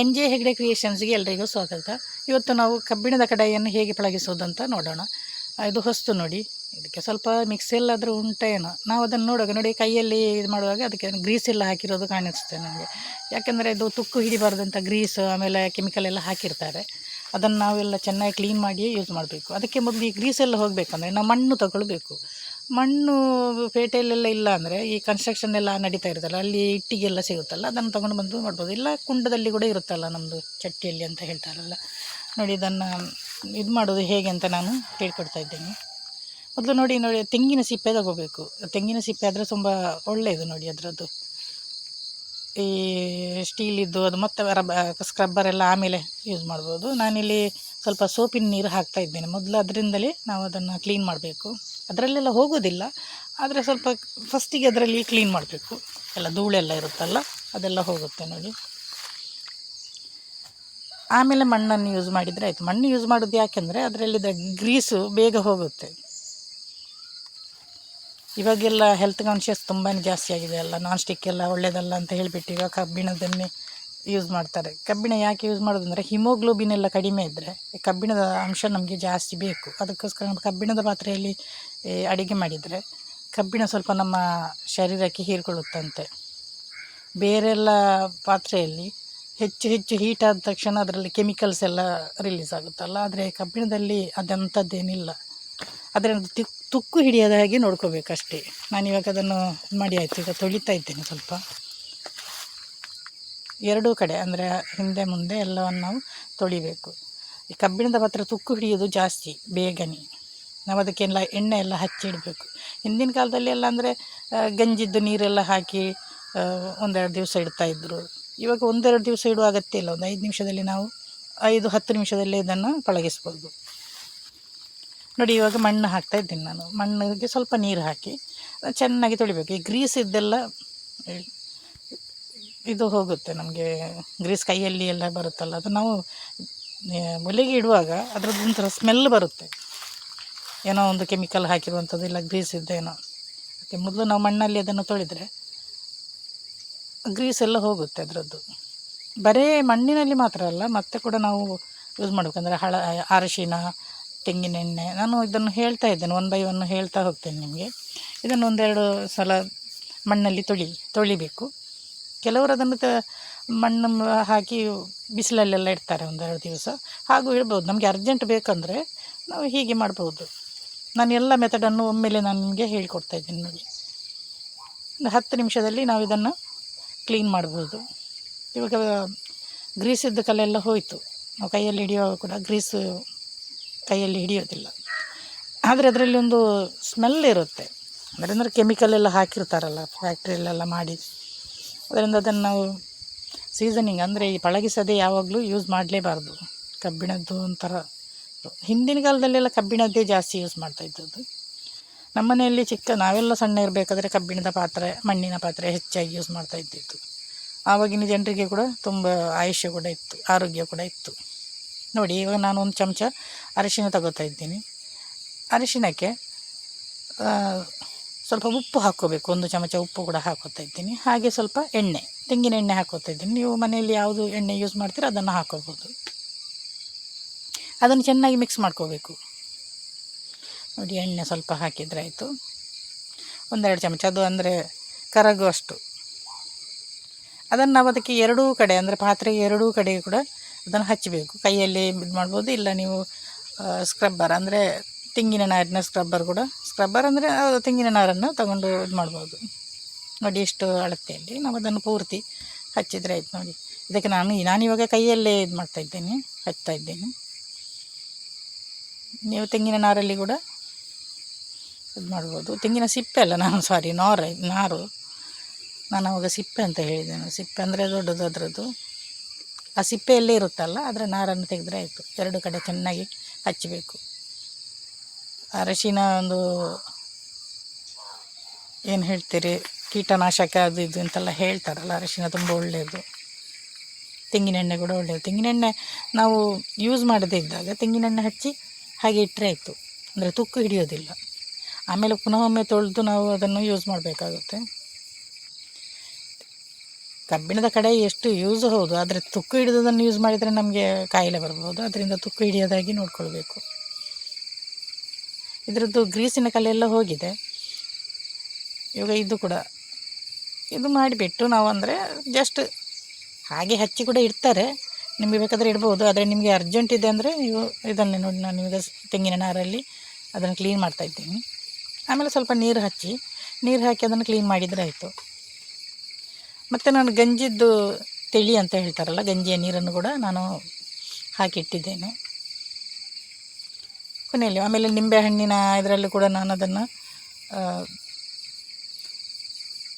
N J Hegde ಕ್ರಿಯೇಷನ್ಸ್ಗೆ ಎಲ್ಲರಿಗೂ ಸ್ವಾಗತ. ಇವತ್ತು ನಾವು ಕಬ್ಬಿಣದ ಕಡಾಯಿಯನ್ನು ಹೇಗೆ ಪಳಗಿಸೋದಂತ ನೋಡೋಣ. ಇದು ಹೊಸ್ತು ನೋಡಿ. ಇದಕ್ಕೆ ಸ್ವಲ್ಪ ಮಿಕ್ಸ್ ಎಲ್ಲಾದರೂ ಉಂಟೇನೋ ನಾವು ಅದನ್ನು ನೋಡುವಾಗ ನೋಡಿ, ಕೈಯಲ್ಲಿ ಇದು ಮಾಡುವಾಗ ಅದಕ್ಕೆ ಗ್ರೀಸ್ ಎಲ್ಲ ಹಾಕಿರೋದು ಕಾಣಿಸುತ್ತೆ ನನಗೆ ಯಾಕೆಂದರೆ ಇದು ತುಕ್ಕು ಹಿಡಿಬಾರ್ದಂಥ ಗ್ರೀಸ್ ಆಮೇಲೆ ಕೆಮಿಕಲ್ ಎಲ್ಲ ಹಾಕಿರ್ತಾರೆ. ಅದನ್ನು ನಾವೆಲ್ಲ ಚೆನ್ನಾಗಿ ಕ್ಲೀನ್ ಮಾಡಿ ಯೂಸ್ ಮಾಡಬೇಕು. ಅದಕ್ಕೆ ಮೊದಲು ಈ ಗ್ರೀಸ್ ಎಲ್ಲ ಹೋಗಬೇಕಂದ್ರೆ ನಾವು ಮಣ್ಣು ತಗೊಳ್ಬೇಕು. ಮಣ್ಣು ಪೇಟೆಯಲ್ಲೆಲ್ಲ ಇಲ್ಲ ಅಂದರೆ ಈ ಕನ್ಸ್ಟ್ರಕ್ಷನ್ ಎಲ್ಲ ನಡೀತಾ ಇರುತ್ತಲ್ಲ, ಅಲ್ಲಿ ಇಟ್ಟಿಗೆಲ್ಲ ಸಿಗುತ್ತಲ್ಲ, ಅದನ್ನು ತೊಗೊಂಡು ಬಂದು ಮಾಡ್ಬೋದು. ಇಲ್ಲ ಕುಂಡದಲ್ಲಿ ಕೂಡ ಇರುತ್ತಲ್ಲ ನಮ್ಮದು ಚಟ್ಟಿಯಲ್ಲಿ ಅಂತ ಹೇಳ್ತಾರಲ್ಲ ನೋಡಿ, ಇದನ್ನು ಇದು ಮಾಡೋದು ಹೇಗೆ ಅಂತ ನಾನು ಹೇಳ್ಕೊಡ್ತಾ ಇದ್ದೇನೆ. ಮೊದಲು ನೋಡಿ ನೋಡಿ, ತೆಂಗಿನ ಸಿಪ್ಪೆ ತಗೋಬೇಕು. ತೆಂಗಿನ ಸಿಪ್ಪೆ ಆದರೆ ತುಂಬ ಒಳ್ಳೆಯದು ನೋಡಿ ಅದರದ್ದು. ಈ ಸ್ಟೀಲಿದ್ದು ಅದು ಮತ್ತೆ ರಬ್ಬ ಸ್ಕ್ರಬ್ಬರ್ ಎಲ್ಲ ಆಮೇಲೆ ಯೂಸ್ ಮಾಡ್ಬೋದು. ನಾನಿಲ್ಲಿ ಸ್ವಲ್ಪ ಸೋಪಿನ ನೀರು ಹಾಕ್ತಾ ಇದ್ದೇನೆ. ಮೊದಲು ಅದರಿಂದಲೇ ನಾವು ಅದನ್ನು ಕ್ಲೀನ್ ಮಾಡಬೇಕು. ಅದರಲ್ಲೆಲ್ಲ ಹೋಗೋದಿಲ್ಲ. ಆದರೆ ಸ್ವಲ್ಪ ಫಸ್ಟಿಗೆ ಅದರಲ್ಲಿ ಕ್ಲೀನ್ ಮಾಡಬೇಕು. ಎಲ್ಲ ಧೂಳೆಲ್ಲ ಇರುತ್ತಲ್ಲ, ಅದೆಲ್ಲ ಹೋಗುತ್ತೆ ನೋಡಿ. ಆಮೇಲೆ ಮಣ್ಣನ್ನು ಯೂಸ್ ಮಾಡಿದರೆ ಆಯಿತು. ಮಣ್ಣು ಯೂಸ್ ಮಾಡೋದು ಯಾಕೆಂದರೆ ಅದರಲ್ಲಿದ್ದ ಗ್ರೀಸು ಬೇಗ ಹೋಗುತ್ತೆ. ಇವಾಗೆಲ್ಲ ಹೆಲ್ತ್ ಕಾನ್ಷಿಯಸ್ ತುಂಬಾ ಜಾಸ್ತಿ ಆಗಿದೆ ಅಲ್ಲ. ನಾನ್ ಸ್ಟಿಕ್ ಎಲ್ಲ ಒಳ್ಳೆಯದಲ್ಲ ಅಂತ ಹೇಳಿಬಿಟ್ಟು ಇವಾಗ ಕಬ್ಬಿಣದನ್ನೇ ಯೂಸ್ ಮಾಡ್ತಾರೆ. ಕಬ್ಬಿಣ ಯಾಕೆ ಯೂಸ್ ಮಾಡೋದಂದರೆ ಹಿಮೋಗ್ಲೋಬಿನ್ ಎಲ್ಲ ಕಡಿಮೆ ಇದ್ದರೆ ಕಬ್ಬಿಣದ ಅಂಶ ನಮಗೆ ಜಾಸ್ತಿ ಬೇಕು. ಅದಕ್ಕೋಸ್ಕರ ನಮ್ಮ ಕಬ್ಬಿಣದ ಪಾತ್ರೆಯಲ್ಲಿ ಅಡುಗೆ ಮಾಡಿದರೆ ಕಬ್ಬಿಣ ಸ್ವಲ್ಪ ನಮ್ಮ ಶರೀರಕ್ಕೆ ಹೀರಿಕೊಳ್ಳುತ್ತಂತೆ. ಬೇರೆಲ್ಲ ಪಾತ್ರೆಯಲ್ಲಿ ಹೆಚ್ಚು ಹೆಚ್ಚು ಹೀಟ್ ಆದ ತಕ್ಷಣ ಅದರಲ್ಲಿ ಕೆಮಿಕಲ್ಸ್ ಎಲ್ಲ ರಿಲೀಸ್ ಆಗುತ್ತಲ್ಲ, ಆದರೆ ಕಬ್ಬಿಣದಲ್ಲಿ ಅದಂಥದ್ದೇನಿಲ್ಲ ಅದರಿಂದ ತಿಕ್ ತುಕ್ಕು ಹಿಡಿಯದ ಹಾಗೆ ನೋಡ್ಕೋಬೇಕಷ್ಟೇ. ನಾನಿವಾಗ ಅದನ್ನು ಮಾಡಿ ಆಯಿತು, ಈಗ ತೊಳಿತಾ ಇದ್ದೇನೆ ಸ್ವಲ್ಪ. ಎರಡೂ ಕಡೆ ಅಂದರೆ ಹಿಂದೆ ಮುಂದೆ ಎಲ್ಲವನ್ನು ನಾವು ತೊಳಿಬೇಕು. ಈ ಕಬ್ಬಿಣದ ಪಾತ್ರೆ ತುಕ್ಕು ಹಿಡಿಯೋದು ಜಾಸ್ತಿ, ಬೇಗನೆ. ನಾವು ಅದಕ್ಕೆಲ್ಲ ಎಣ್ಣೆ ಎಲ್ಲ ಹಚ್ಚಿಡಬೇಕು ಹಿಂದಿನ ಕಾಲದಲ್ಲಿ ಎಲ್ಲ ಅಂದರೆ ಗಂಜಿದ್ದು ನೀರೆಲ್ಲ ಹಾಕಿ ಒಂದೆರಡು ದಿವಸ ಇಡ್ತಾ ಇದ್ದರು ಇವಾಗ ಒಂದೆರಡು ದಿವಸ ಇಡುವ ಅಗತ್ಯ ಇಲ್ಲ. ಒಂದು ಐದು ನಿಮಿಷದಲ್ಲಿ ನಾವು ಐದು, ಹತ್ತು ನಿಮಿಷದಲ್ಲೇ ಇದನ್ನು ಪಳಗಿಸ್ಬೋದು. ನೋಡಿ, ಇವಾಗ ಮಣ್ಣು ಹಾಕ್ತಾ ಇದ್ದೀನಿ ನಾನು. ಮಣ್ಣಿಗೆ ಸ್ವಲ್ಪ ನೀರು ಹಾಕಿ, ಚೆನ್ನಾಗಿ ತೊಳಿಬೇಕು. ಈ ಗ್ರೀಸ್ ಇದ್ದೆಲ್ಲ ಇದು ಹೋಗುತ್ತೆ ನಮಗೆ, ಗ್ರೀಸ್ ಕೈಯಲ್ಲಿ ಎಲ್ಲ ಬರುತ್ತಲ್ಲ, ಅದು ನಾವು ಒಲೆಗೆ ಇಡುವಾಗ ಅದ್ರದ್ದು ಒಂಥರ ಸ್ಮೆಲ್ ಬರುತ್ತೆ. ಏನೋ ಒಂದು ಕೆಮಿಕಲ್ ಹಾಕಿರುವಂಥದ್ದು ಇಲ್ಲ ಗ್ರೀಸ್ ಇದ್ದೇನೋ ಅದಕ್ಕೆ ಮೊದಲು ನಾವು ಮಣ್ಣಲ್ಲಿ ಅದನ್ನು ತೊಳೆದರೆ ಗ್ರೀಸ್ ಎಲ್ಲ ಹೋಗುತ್ತೆ ಅದರದ್ದು. ಬರೇ ಮಣ್ಣಿನಲ್ಲಿ ಮಾತ್ರ ಅಲ್ಲ, ಮತ್ತೆ ಕೂಡ ನಾವು ಯೂಸ್ ಮಾಡಬೇಕಂದ್ರೆ ಹಳ, ಅರಶಿನ ತೆಂಗಿನೆಣ್ಣೆ ನಾನು ಇದನ್ನು ಹೇಳ್ತಾ ಇದ್ದೇನೆ ಒನ್ ಬೈ ಒನ್ ಹೇಳ್ತಾ ಹೋಗ್ತೇನೆ ನಿಮಗೆ. ಇದನ್ನು ಒಂದೆರಡು ಸಲ ಮಣ್ಣಲ್ಲಿ ತೊಳಿ, ತೊಳಿಬೇಕು. ಕೆಲವರು ಅದನ್ನು ಮಣ್ಣು ಹಾಕಿ ಬಿಸಿಲಲ್ಲೆಲ್ಲ ಇಡ್ತಾರೆ ಒಂದೆರಡು ದಿವಸ. ಹಾಗೂ ಇಡ್ಬೋದು. ನಮಗೆ ಅರ್ಜೆಂಟ್ ಬೇಕಂದರೆ ನಾವು ಹೀಗೆ ಮಾಡ್ಬೋದು. ನಾನು ಎಲ್ಲ ಮೆಥಡನ್ನು ಒಮ್ಮೆಲೆ ನಾನು ನಿಮಗೆ ಹೇಳಿಕೊಡ್ತಾ ಇದ್ದೀನಿ ನೋಡಿ. ಒಂದು ಹತ್ತು ನಿಮಿಷದಲ್ಲಿ ನಾವು ಇದನ್ನು ಕ್ಲೀನ್ ಮಾಡ್ಬೋದು. ಇವಾಗ ಗ್ರೀಸ್ ಇದ್ದ ಕಲೆಲ್ಲ ಹೋಯಿತು. ನಾವು ಕೈಯಲ್ಲಿ ಹಿಡಿಯುವಾಗ ಕೂಡ ಗ್ರೀಸ್ ಕೈಯಲ್ಲಿ ಹಿಡಿಯೋದಿಲ್ಲ. ಆದರೆ ಅದರಲ್ಲಿ ಒಂದು ಸ್ಮೆಲ್ ಇರುತ್ತೆ. ಅಂದರೆ ಅಂದರೆ ಕೆಮಿಕಲ್ ಎಲ್ಲ ಹಾಕಿರ್ತಾರಲ್ಲ ಫ್ಯಾಕ್ಟ್ರಿಯಲ್ಲೆಲ್ಲ ಮಾಡಿ. ಅದರಿಂದ ಅದನ್ನು ನಾವು ಸೀಸನಿಂಗ್ ಅಂದರೆ ಈ ಪಳಗಿಸದೆ ಯಾವಾಗಲೂ ಯೂಸ್ ಮಾಡಲೇಬಾರ್ದು. ಕಬ್ಬಿಣದ್ದು ಒಂಥರ ಹಿಂದಿನ ಕಾಲದಲ್ಲೆಲ್ಲ ಕಬ್ಬಿಣದ್ದೇ ಜಾಸ್ತಿ ಯೂಸ್ ಮಾಡ್ತಾ ಇದ್ದದ್ದು. ನಮ್ಮ ಮನೆಯಲ್ಲಿ ಚಿಕ್ಕ ನಾವೆಲ್ಲ ಸಣ್ಣ ಇರಬೇಕಾದ್ರೆ ಕಬ್ಬಿಣದ ಪಾತ್ರೆ ಮಣ್ಣಿನ ಪಾತ್ರೆ ಹೆಚ್ಚಾಗಿ ಯೂಸ್ ಮಾಡ್ತಾ ಇದ್ದಿತ್ತು ಆವಾಗಿನ ಜನರಿಗೆ ಕೂಡ ತುಂಬ ಆಯುಷ್ಯ ಕೂಡ ಇತ್ತು ಆರೋಗ್ಯ ಕೂಡ ಇತ್ತು. ನೋಡಿ ಇವಾಗ ನಾನು ಒಂದು ಚಮಚ ಅರಿಶಿನ ತಗೋತಾ ಇದ್ದೀನಿ. ಅರಿಶಿನಕ್ಕೆ ಆ, ಸ್ವಲ್ಪ ಉಪ್ಪು ಹಾಕ್ಕೋಬೇಕು, ಒಂದು ಚಮಚ ಉಪ್ಪು ಕೂಡ ಹಾಕೋತಾ ಇದ್ದೀನಿ. ಹಾಗೆ ಸ್ವಲ್ಪ ಎಣ್ಣೆ, ತೆಂಗಿನ ಎಣ್ಣೆ ಹಾಕೋತಾ ಇದ್ದೀನಿ. ನೀವು ಮನೆಯಲ್ಲಿ ಯಾವುದು ಎಣ್ಣೆ ಯೂಸ್ ಮಾಡ್ತೀರೋ ಅದನ್ನು ಹಾಕೋಬೋದು. ಅದನ್ನು ಚೆನ್ನಾಗಿ ಮಿಕ್ಸ್ ಮಾಡ್ಕೋಬೇಕು. ನೋಡಿ, ಎಣ್ಣೆ ಸ್ವಲ್ಪ ಹಾಕಿದರೆ ಆಯಿತು. ಒಂದೆರಡು ಚಮಚ, ಅದು ಅಂದರೆ ಕರಗುವಷ್ಟು ಅದನ್ನು ನಾವು ಅದಕ್ಕೆ ಎರಡೂ ಕಡೆ, ಅಂದರೆ ಪಾತ್ರೆಗೆ ಎರಡೂ ಕಡೆ ಕೂಡ ಅದನ್ನು ಹಚ್ಚಬೇಕು. ಕೈಯಲ್ಲಿ ಇದು ಮಾಡ್ಬೋದು, ಇಲ್ಲ ನೀವು ಸ್ಕ್ರಬ್ಬರ್ ಅಂದರೆ ತೆಂಗಿನ ನಾರಿನ ಸ್ಕ್ರಬ್ಬರ್ ಕೂಡ. ಸ್ಕ್ರಬ್ಬರ್ ಅಂದರೆ ಅದು ತೆಂಗಿನ ನಾರನ್ನು ತಗೊಂಡು ಇದು ಮಾಡ್ಬೋದು. ನೋಡಿ ಎಷ್ಟು ಅಳತೆಯಲ್ಲಿ ನಾವು ಅದನ್ನು ಪೂರ್ತಿ ಹಚ್ಚಿದರೆ ಆಯ್ತು ನೋಡಿ. ಇದಕ್ಕೆ ನಾನು ನಾನಿವಾಗ ಕೈಯಲ್ಲೇ ಇದು ಮಾಡ್ತಾ ಇದ್ದೇನೆ, ಹಚ್ತಾ ಇದ್ದೇನೆ. ನೀವು ತೆಂಗಿನ ನಾರಲ್ಲಿ ಕೂಡ ಇದು ಮಾಡ್ಬೋದು. ತೆಂಗಿನ ಸಿಪ್ಪೆ ಅಲ್ಲ, ನಾನು ಸಾರಿ ನಾರ, ನಾರು. ನಾನು ಅವಾಗ ಸಿಪ್ಪೆ ಅಂತ ಹೇಳಿದ್ದೇನೆ ಸಿಪ್ಪೆ ಅಂದರೆ ದೊಡ್ಡದು ಅದರದ್ದು. ಆ ಸಿಪ್ಪೆಯಲ್ಲೇ ಇರುತ್ತಲ್ಲ ಅದರ ನಾರನ್ನು ತೆಗೆದ್ರೆ ಆಯಿತು. ಎರಡು ಕಡೆ ಚೆನ್ನಾಗಿ ಹಚ್ಚಬೇಕು ಅರಶಿನ ಒಂದು ಏನು ಹೇಳ್ತೀರಿ? ಕೀಟನಾಶಕ ಅದು ಇದು ಅಂತೆಲ್ಲ ಹೇಳ್ತಾರಲ್ಲ, ಅರಶಿನ ತುಂಬ ಒಳ್ಳೆಯದು. ತೆಂಗಿನೆಣ್ಣೆ ಕೂಡ ಒಳ್ಳೆಯದು. ತೆಂಗಿನೆಣ್ಣೆ ನಾವು ಯೂಸ್ ಮಾಡದೇ ಇದ್ದಾಗ ತೆಂಗಿನೆಣ್ಣೆ ಹಚ್ಚಿ ಹಾಗೆ ಇಟ್ಟರೆ ಆಯಿತು. ಅಂದರೆ ತುಕ್ಕು ಹಿಡಿಯೋದಿಲ್ಲ. ಆಮೇಲೆ ಪುನಃ ಒಮ್ಮೆ ತೊಳೆದು ನಾವು ಅದನ್ನು ಯೂಸ್ ಮಾಡಬೇಕಾಗುತ್ತೆ. ಕಬ್ಬಿಣದ ಕಡೆ ಎಷ್ಟು ಯೂಸ್ ಹೌದು, ಆದರೆ ತುಕ್ಕು ಹಿಡಿದದನ್ನು ಯೂಸ್ ಮಾಡಿದರೆ ನಮಗೆ ಕಾಯಿಲೆ ಬರ್ಬೋದು. ಅದರಿಂದ ತುಕ್ಕು ಹಿಡಿಯೋದಾಗಿ ನೋಡ್ಕೊಳ್ಬೇಕು. ಇದರದ್ದು ಗ್ರೀಸಿನ ಕಲೆಲ್ಲ ಹೋಗಿದೆ. ಇವಾಗ ಇದು ಕೂಡ ಇದು ಮಾಡಿಬಿಟ್ಟು ನಾವು ಅಂದರೆ ಜಸ್ಟ್ ಹಾಗೆ ಹಚ್ಚಿ ಕೂಡ ಇಡ್ತಾರೆ. ನಿಮಗೆ ಬೇಕಾದರೆ ಇಡ್ಬೋದು, ಆದರೆ ನಿಮಗೆ ಅರ್ಜೆಂಟ್ ಇದೆ ಅಂದರೆ ಇವು ಇದನ್ನೇ ನೋಡಿ, ನಾನು ನಿಮಗೆ ತೆಂಗಿನ ನಾರಲ್ಲಿ ಅದನ್ನು ಕ್ಲೀನ್ ಮಾಡ್ತಾ ಇದ್ದೀನಿ. ಆಮೇಲೆ ಸ್ವಲ್ಪ ನೀರು ಹಚ್ಚಿ, ನೀರು ಹಾಕಿ ಅದನ್ನು ಕ್ಲೀನ್ ಮಾಡಿದರೆ ಆಯಿತು. ಮತ್ತು ನಾನು ಗಂಜಿದ್ದು ತಿಳಿ ಅಂತ ಹೇಳ್ತಾರಲ್ಲ, ಗಂಜಿಯ ನೀರನ್ನು ಕೂಡ ನಾನು ಹಾಕಿಟ್ಟಿದ್ದೇನೆ. ಕೊನೆಯಲ್ಲಿ, ಆಮೇಲೆ ನಿಂಬೆ ಹಣ್ಣಿನ ಇದರಲ್ಲೂ ಕೂಡ ನಾನು ಅದನ್ನು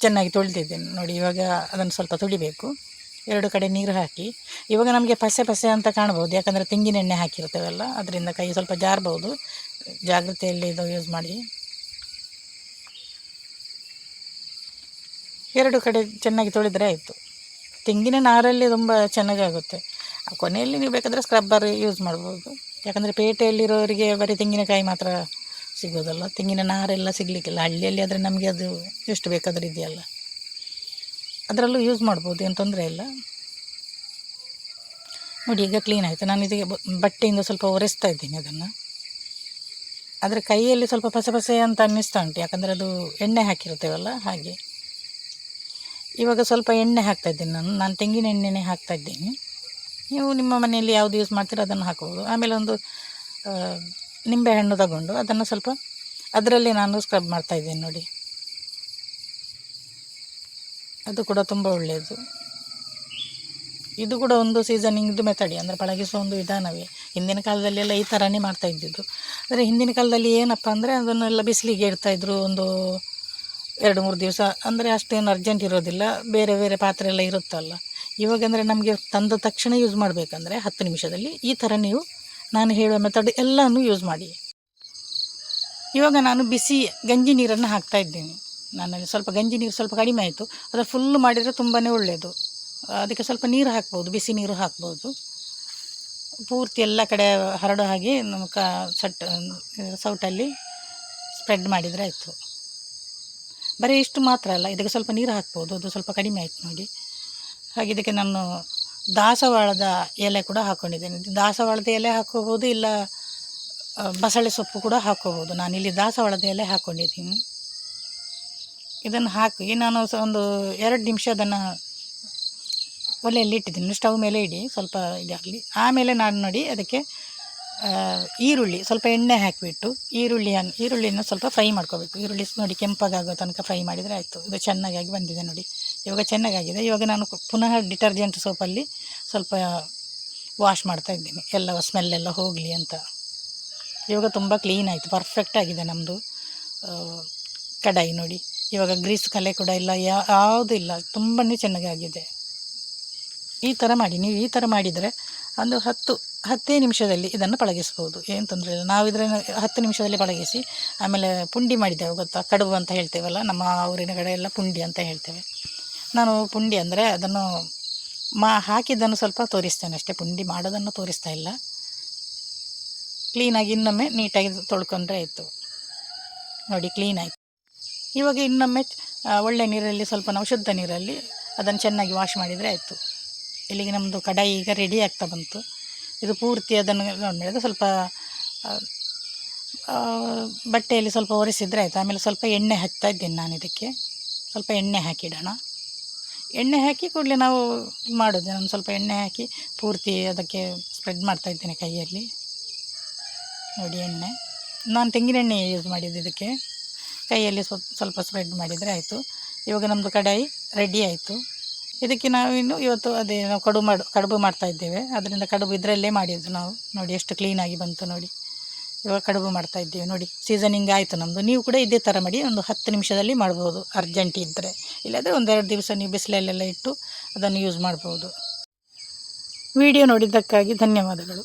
ಚೆನ್ನಾಗಿ ತೊಳೆದಿದ್ದೇನೆ. ನೋಡಿ, ಇವಾಗ ಅದನ್ನು ಸ್ವಲ್ಪ ತೊಳಿಬೇಕು. ಎರಡು ಕಡೆ ನೀರು ಹಾಕಿ. ಇವಾಗ ನಮಗೆ ಪಸೆ ಪಸೆ ಅಂತ ಕಾಣ್ಬೋದು ಯಾಕಂದರೆ ತೆಂಗಿನ ಎಣ್ಣೆ ಹಾಕಿರ್ತೇವಲ್ಲ, ಅದರಿಂದ ಕೈ ಸ್ವಲ್ಪ ಜಾರ್ಬೋದು ಜಾಗ್ರತೆಯಲ್ಲಿ ಇದು ಯೂಸ್ ಮಾಡಿ. ಎರಡು ಕಡೆ ಚೆನ್ನಾಗಿ ತೊಳೆದ್ರೆ ಆಯಿತು. ತೆಂಗಿನ ನಾರಲ್ಲಿ ತುಂಬ ಚೆನ್ನಾಗಾಗುತ್ತೆ. ಕೊನೆಯಲ್ಲಿ ನೀವು ಬೇಕಾದರೆ ಸ್ಕ್ರಬ್ಬರ್ ಯೂಸ್ ಮಾಡ್ಬೋದು. ಯಾಕಂದರೆ ಪೇಟೆಯಲ್ಲಿರೋರಿಗೆ ಬರೀ ತೆಂಗಿನಕಾಯಿ ಮಾತ್ರ ಸಿಗೋದಲ್ಲ. ತೆಂಗಿನ ನಾರೆಲ್ಲ ಸಿಗಲಿಕ್ಕಿಲ್ಲ. ಹಳ್ಳಿಯಲ್ಲಿ ಆದರೆ ನಮಗೆ ಅದು ಎಷ್ಟು ಬೇಕಾದರೂ ಇದೆಯಲ್ಲ. ಅದರಲ್ಲೂ ಯೂಸ್ ಮಾಡ್ಬೋದು, ಏನು ತೊಂದರೆ ಇಲ್ಲ. ನೋಡಿ, ಈಗ ಕ್ಲೀನ್ ಆಯಿತು. ನಾನು ಇದಕ್ಕೆ ಬಟ್ಟೆಯಿಂದ ಸ್ವಲ್ಪ ಒರೆಸ್ತಾ ಇದ್ದೀನಿ ಅದನ್ನು. ಆದರೆ ಕೈಯಲ್ಲಿ ಸ್ವಲ್ಪ ಪಸೆ ಪಸೆ ಅಂತ ಅನ್ನಿಸ್ತಾ ಉಂಟು. ಯಾಕಂದರೆ ಅದು ಎಣ್ಣೆ ಹಾಕಿರ್ತೇವಲ್ಲ ಹಾಗೆ. ಇವಾಗ ಸ್ವಲ್ಪ ಎಣ್ಣೆ ಹಾಕ್ತಾ ಇದ್ದೀನಿ ನಾನು. ನಾನು ತೆಂಗಿನ ಎಣ್ಣೆನೇ ಹಾಕ್ತಾ ಇದ್ದೀನಿ. ನೀವು ನಿಮ್ಮ ಮನೆಯಲ್ಲಿ ಯಾವುದು ಯೂಸ್ ಮಾಡ್ತೀರೋ ಅದನ್ನು ಹಾಕ್ಬೋದು. ಆಮೇಲೆ ಒಂದು ನಿಂಬೆ ನಿಂಬೆಹಣ್ಣು ತಗೊಂಡು ಅದನ್ನು ಸ್ವಲ್ಪ ಅದರಲ್ಲಿ ನಾನು ಸ್ಕ್ರಬ್ ಮಾಡ್ತಾ ಇದ್ದೇನೆ ನೋಡಿ. ಅದು ಕೂಡ ತುಂಬ ಒಳ್ಳೆಯದು. ಇದು ಕೂಡ ಒಂದು ಸೀಸನಿಂಗ್ದು ಮೆಥಡಿ ಅಂದರೆ ಪಳಗಿಸುವ ಒಂದು ವಿಧಾನವೇ. ಹಿಂದಿನ ಕಾಲದಲ್ಲೆಲ್ಲ ಈ ಥರನೇ ಮಾಡ್ತಾ ಇದ್ದಿದ್ದು. ಆದರೆ ಹಿಂದಿನ ಕಾಲದಲ್ಲಿ ಏನಪ್ಪ ಅಂದರೆ ಅದನ್ನೆಲ್ಲ ಬಿಸಿಲಿಗೆ ಇಡ್ತಾಯಿದ್ರು ಒಂದು ಎರಡು ಮೂರು ದಿವಸ. ಅಂದರೆ ಅಷ್ಟೇನು ಅರ್ಜೆಂಟ್ ಇರೋದಿಲ್ಲ. ಬೇರೆ ಬೇರೆ ಪಾತ್ರೆ ಎಲ್ಲ ಇರುತ್ತಲ್ಲ. ಇವಾಗ ಅಂದರೆ ನಮಗೆ ತಂದ ತಕ್ಷಣ ಯೂಸ್ ಮಾಡಬೇಕಂದ್ರೆ ಹತ್ತು ನಿಮಿಷದಲ್ಲಿ ಈ ಥರ ನೀವು ನಾನು ಹೇಳುವ ಮೆಥಡ್ ಎಲ್ಲನೂ ಯೂಸ್ ಮಾಡಿ. ಇವಾಗ ನಾನು ಬಿಸಿ ಗಂಜಿ ನೀರನ್ನು ಹಾಕ್ತಾ ಇದ್ದೀನಿ. ನನ್ನಲ್ಲಿ ಸ್ವಲ್ಪ ಗಂಜಿ ನೀರು ಸ್ವಲ್ಪ ಕಡಿಮೆ ಆಯಿತು. ಅದು ಫುಲ್ ಮಾಡಿದರೆ ತುಂಬಾ ಒಳ್ಳೆಯದು ಅದಕ್ಕೆ ಸ್ವಲ್ಪ ನೀರು ಹಾಕ್ಬೋದು, ಬಿಸಿ ನೀರು ಹಾಕ್ಬೋದು. ಪೂರ್ತಿ ಎಲ್ಲ ಕಡೆ ಹರಡೋ ಹಾಗೆ ನಮ್ಮ ಕ ಸಟ್ ಸೌಟಲ್ಲಿ ಸ್ಪ್ರೆಡ್ ಮಾಡಿದರೆ ಆಯಿತು. ಬರೀ ಇಷ್ಟು ಮಾತ್ರ ಅಲ್ಲ, ಇದಕ್ಕೆ ಸ್ವಲ್ಪ ನೀರು ಹಾಕ್ಬೋದು, ಅದು ಸ್ವಲ್ಪ ಕಡಿಮೆ ಆಯಿತು ನೋಡಿ. ಹಾಗೆ ಇದಕ್ಕೆ ನಾನು ದಾಸವಾಳದ ಎಲೆ ಕೂಡ ಹಾಕ್ಕೊಂಡಿದ್ದೇನೆ ದಾಸವಾಳದ ಎಲೆ ಹಾಕ್ಕೋಬೋದು ಇಲ್ಲ ಬಸಳೆ ಸೊಪ್ಪು ಕೂಡ ಹಾಕ್ಕೋಬೋದು ಇಲ್ಲಿ ದಾಸವಾಳದ ಎಲೆ ಹಾಕ್ಕೊಂಡಿದ್ದೀನಿ ಇದನ್ನು ಹಾಕಿ ನಾನು ಒಂದು ಎರಡು ನಿಮಿಷ ಅದನ್ನು ಒಲೆಯಲ್ಲಿ ಇಟ್ಟಿದ್ದೀನಿ. ಸ್ಟವ್ ಮೇಲೆ ಇಡಿ, ಸ್ವಲ್ಪ ಇದಾಗಲಿ. ಆಮೇಲೆ ನಾನು ನೋಡಿ ಅದಕ್ಕೆ ಈರುಳ್ಳಿ, ಸ್ವಲ್ಪ ಎಣ್ಣೆ ಹಾಕಿಬಿಟ್ಟು ಈರುಳ್ಳಿಯನ್ನು ಈರುಳ್ಳಿಯನ್ನು ಸ್ವಲ್ಪ ಫ್ರೈ ಮಾಡ್ಕೋಬೇಕು. ಈರುಳ್ಳಿ ನೋಡಿ ಕೆಂಪಗಾಗೋ ತನಕ ಫ್ರೈ ಮಾಡಿದರೆ ಆಯಿತು. ಇದು ಚೆನ್ನಾಗಿ ಬಂದಿದೆ ನೋಡಿ. ಇವಾಗ ಚೆನ್ನಾಗಾಗಿದೆ. ಇವಾಗ ನಾನು ಪುನಃ ಡಿಟರ್ಜೆಂಟ್ ಸೋಪಲ್ಲಿ ಸ್ವಲ್ಪ ವಾಶ್ ಮಾಡ್ತಾ ಇದ್ದೀನಿ. ಎಲ್ಲ ಸ್ಮೆಲ್ಲೆಲ್ಲ ಹೋಗಲಿ ಅಂತ. ಇವಾಗ ತುಂಬ ಕ್ಲೀನ್ ಆಯಿತು. ಪರ್ಫೆಕ್ಟ್ ಆಗಿದೆ ನಮ್ಮದು ಕಡಾಯಿ ನೋಡಿ. ಇವಾಗ ಗ್ರೀಸ್ ಕಲೆ ಕೂಡ ಇಲ್ಲ ಯಾವುದೂ ಇಲ್ಲ. ತುಂಬಾ ಚೆನ್ನಾಗಾಗಿದೆ. ಈ ಥರ ಮಾಡಿ, ನೀವು ಈ ಥರ ಮಾಡಿದರೆ ಒಂದು ಹತ್ತು, ಹತ್ತೇ ನಿಮಿಷದಲ್ಲಿ ಇದನ್ನು ಪಳಗಿಸ್ಬೋದು. ಏನು ತೊಂದರೆ ಇಲ್ಲ. ನಾವು ಇದ್ರೆ ಹತ್ತು ನಿಮಿಷದಲ್ಲಿ ಪಳಗಿಸಿ, ಆಮೇಲೆ ಪುಂಡಿ ಮಾಡಿದ್ದೇವೆ, ಗೊತ್ತಾ? ಕಡುಬು ಅಂತ ಹೇಳ್ತೇವಲ್ಲ, ನಮ್ಮ ಊರಿನ ಕಡೆ ಎಲ್ಲ ಪುಂಡಿ ಅಂತ ಹೇಳ್ತೇವೆ. ನಾನು ಪುಂಡಿ ಅಂದರೆ ಅದನ್ನು ಮಾ ಹಾಕಿದ್ದನ್ನು ಸ್ವಲ್ಪ ತೋರಿಸ್ತೇನೆ ಅಷ್ಟೇ. ಪುಂಡಿ ಮಾಡೋದನ್ನು ತೋರಿಸ್ತಾ ಇಲ್ಲ. ಕ್ಲೀನಾಗಿ ಇನ್ನೊಮ್ಮೆ ನೀಟಾಗಿ ತೊಳ್ಕೊಂಡ್ರೆ ಆಯಿತು. ನೋಡಿ ಕ್ಲೀನ್ ಆಯಿತು. ಇವಾಗ ಇನ್ನೊಮ್ಮೆ ಒಳ್ಳೆ ನೀರಲ್ಲಿ, ಸ್ವಲ್ಪ ನಾವು ಶುದ್ಧ ನೀರಲ್ಲಿ ಅದನ್ನು ಚೆನ್ನಾಗಿ ವಾಶ್ ಮಾಡಿದರೆ ಆಯಿತು. ಇಲ್ಲಿಗೆ ನಮ್ಮದು ಕಡಾಯಿ ಈಗ ರೆಡಿ ಆಗ್ತಾ ಬಂತು. ಇದು ಪೂರ್ತಿ ಅದನ್ನು ನೋಡಿದ್ರೆ ಸ್ವಲ್ಪ ಬಟ್ಟೆಯಲ್ಲಿ ಸ್ವಲ್ಪ ಒರೆಸಿದರೆ ಆಯಿತು. ಆಮೇಲೆ ಸ್ವಲ್ಪ ಎಣ್ಣೆ ಹಾಕ್ತಾ ಇದ್ದೀನಿ ನಾನು ಇದಕ್ಕೆ. ಸ್ವಲ್ಪ ಎಣ್ಣೆ ಹಾಕಿಡೋಣ. ಎಣ್ಣೆ ಹಾಕಿ ಕೂಡಲೇ ನಾವು ಮಾಡೋದು ನಾನು ಸ್ವಲ್ಪ ಎಣ್ಣೆ ಹಾಕಿ ಪೂರ್ತಿ ಅದಕ್ಕೆ ಸ್ಪ್ರೆಡ್ ಮಾಡ್ತಾ ಇದ್ದೇನೆ ಕೈಯಲ್ಲಿ. ನೋಡಿ ಎಣ್ಣೆ. ನಾನು ತೆಂಗಿನೆಣ್ಣೆ ಯೂಸ್ ಮಾಡಿದ್ದು ಇದಕ್ಕೆ. ಕೈಯಲ್ಲಿ ಸ್ವಲ್ಪ ಸ್ವಲ್ಪ ಸ್ಪ್ರೆಡ್ ಮಾಡಿದರೆ ಆಯಿತು. ಇವಾಗ ನಮ್ಮದು ಕಡಾಯಿ ರೆಡಿ ಆಯಿತು. ಇದಕ್ಕೆ ನಾವಿನ್ನು ಇವತ್ತು ಅದೇ ನಾವು ಕಡುಬು ಮಾಡು, ಕಡುಬು ಮಾಡ್ತಾ ಇದ್ದೇವೆ. ಅದರಿಂದ ಕಡುಬು ಇದರಲ್ಲೇ ಮಾಡಿದ್ದು ನಾವು. ನೋಡಿ ಎಷ್ಟು ಕ್ಲೀನಾಗಿ ಬಂತು ನೋಡಿ. ಇವಾಗ ಕಡುಬು ಮಾಡ್ತಾ ಇದ್ದೀವಿ. ನೋಡಿ ಸೀಸನಿಂಗ್ ಆಯಿತು ನಮ್ಮದು ನೀವು ಕೂಡ ಇದೇ ಥರ ಮಾಡಿ ಒಂದು ಹತ್ತು ನಿಮಿಷದಲ್ಲಿ ಮಾಡ್ಬೋದು. ಅರ್ಜೆಂಟ್ ಇದ್ದರೆ ಇಲ್ಲಾಂದರೆ ಒಂದೆರಡು ದಿವಸ ನೀವು ಬಿಸಿಲಲ್ಲೆಲ್ಲ ಇಟ್ಟು ಅದನ್ನು ಯೂಸ್ ಮಾಡ್ಬೋದು. ವಿಡಿಯೋ ನೋಡಿದ್ದಕ್ಕಾಗಿ ಧನ್ಯವಾದಗಳು.